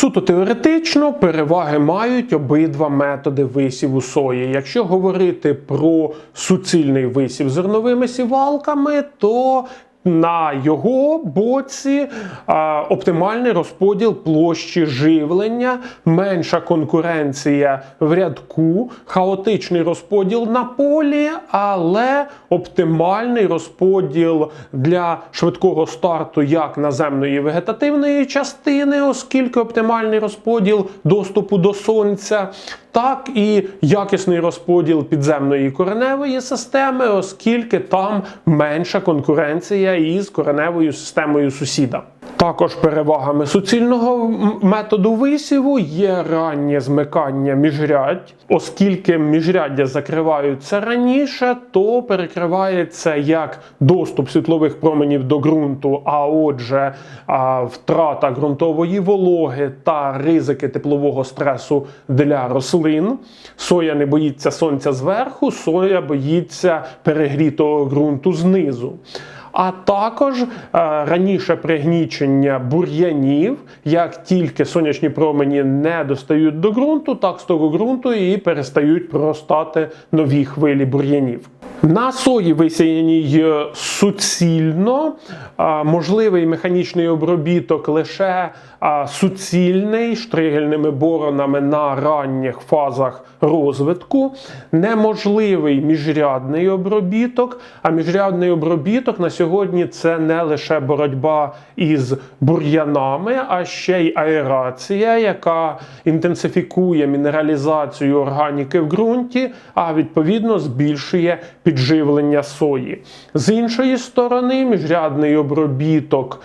Суто теоретично переваги мають обидва методи висіву сої. Якщо говорити про суцільний висів зерновими сівалками, то на його боці а, оптимальний розподіл площі живлення, менша конкуренція в рядку, хаотичний розподіл на полі, але оптимальний розподіл для швидкого старту як наземної вегетативної частини, оскільки оптимальний розподіл доступу до сонця, так і якісний розподіл підземної кореневої системи, оскільки там менша конкуренція із кореневою системою сусіда. Також перевагами суцільного методу висіву є раннє змикання міжрядь, оскільки міжряддя закриваються раніше, то перекривається як доступ світлових променів до ґрунту, а отже, втрата ґрунтової вологи та ризики теплового стресу для рослин. Соя не боїться сонця зверху, соя боїться перегрітого ґрунту знизу. А також е, раніше пригнічення бур'янів, як тільки сонячні промені не достають до ґрунту, так з того ґрунту і перестають проростати нові хвилі бур'янів. На сої висіяній суцільно можливий механічний обробіток лише суцільний штригельними боронами на ранніх фазах розвитку, неможливий міжрядний обробіток. А міжрядний обробіток на сьогодні це не лише боротьба із бур'янами, а ще й аерація, яка інтенсифікує мінералізацію органіки в ґрунті, а відповідно збільшує підживлення сої. З іншої сторони, міжрядний обробіток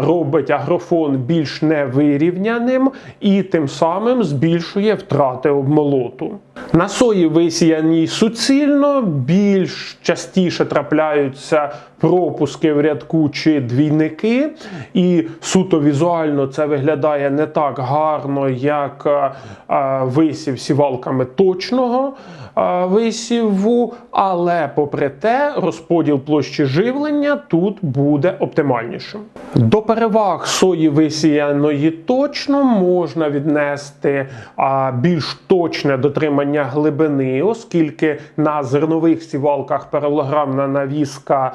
робить агрофон більш невирівняним і тим самим збільшує втрати обмолоту. На сої висіяній суцільно більш частіше трапляються пропуски в рядку чи двійники, і суто візуально це виглядає не так гарно, як е, е, висів сівалками точного е, висіву, але попри те, розподіл площі живлення тут буде оптимальнішим. До переваг сої висіяної точно можна віднести більш точне дотримання глибини, оскільки на зернових сівалках паралограмна навіска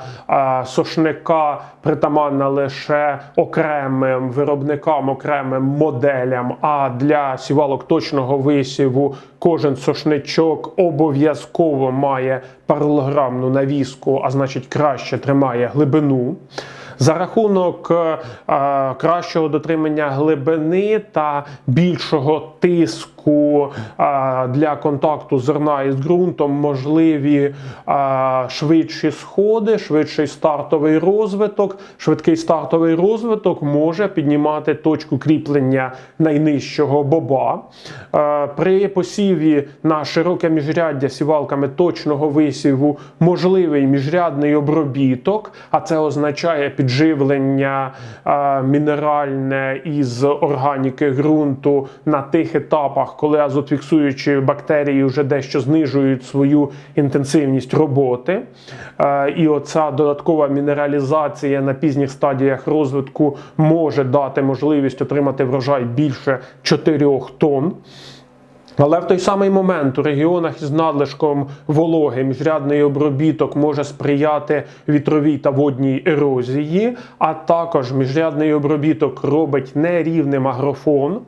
сошника притаманна лише окремим виробникам, окремим моделям. А для сівалок точного висіву кожен сошничок обов'язково має паралограмну навіску, а значить краще тримає глибину. За рахунок е, кращого дотримання глибини та більшого тиску е, для контакту зерна із ґрунтом можливі швидші сходи, швидший стартовий розвиток. Швидкий стартовий розвиток може піднімати точку кріплення найнижчого боба. При посіві на широке міжряддя сівалками точного висіву можливий міжрядний обробіток, а це означає підживлення мінеральне із органіки ґрунту на тих етапах, коли азотфіксуючі бактерії вже дещо знижують свою інтенсивність роботи. Е, І оця додаткова мінералізація на пізніх стадіях розвитку може дати можливість отримати врожай більше 4 тонн. Але в той самий момент у регіонах із надлишком вологи міжрядний обробіток може сприяти вітровій та водній ерозії, а також міжрядний обробіток робить нерівним агрофон,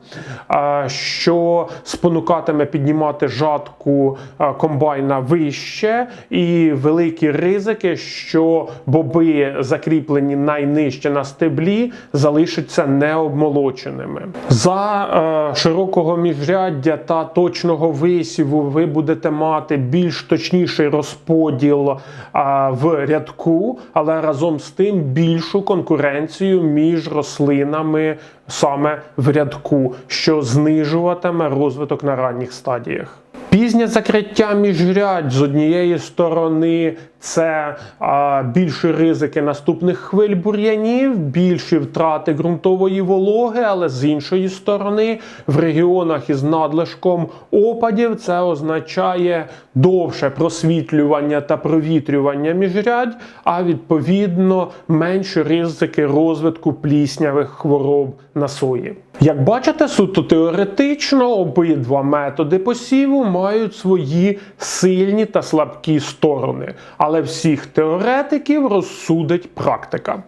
що спонукатиме піднімати жатку комбайна вище, і великі ризики, що боби, закріплені найнижче на стеблі, залишаться необмолоченими. За е, широкого міжряддя та точного висіву ви будете мати більш точніший розподіл а, в рядку, але разом з тим більшу конкуренцію між рослинами саме в рядку, що знижуватиме розвиток на ранніх стадіях. Пізнє закриття міжрядь з однієї сторони це а, більші ризики наступних хвиль бур'янів, більші втрати ґрунтової вологи, але з іншої сторони, в регіонах із надлишком опадів це означає довше просвітлювання та провітрювання міжрядь, а відповідно менші ризики розвитку пліснявих хвороб на сої. Як бачите, суто теоретично обидва методи посіву мають свої сильні та слабкі сторони, але всіх теоретиків розсудить практика.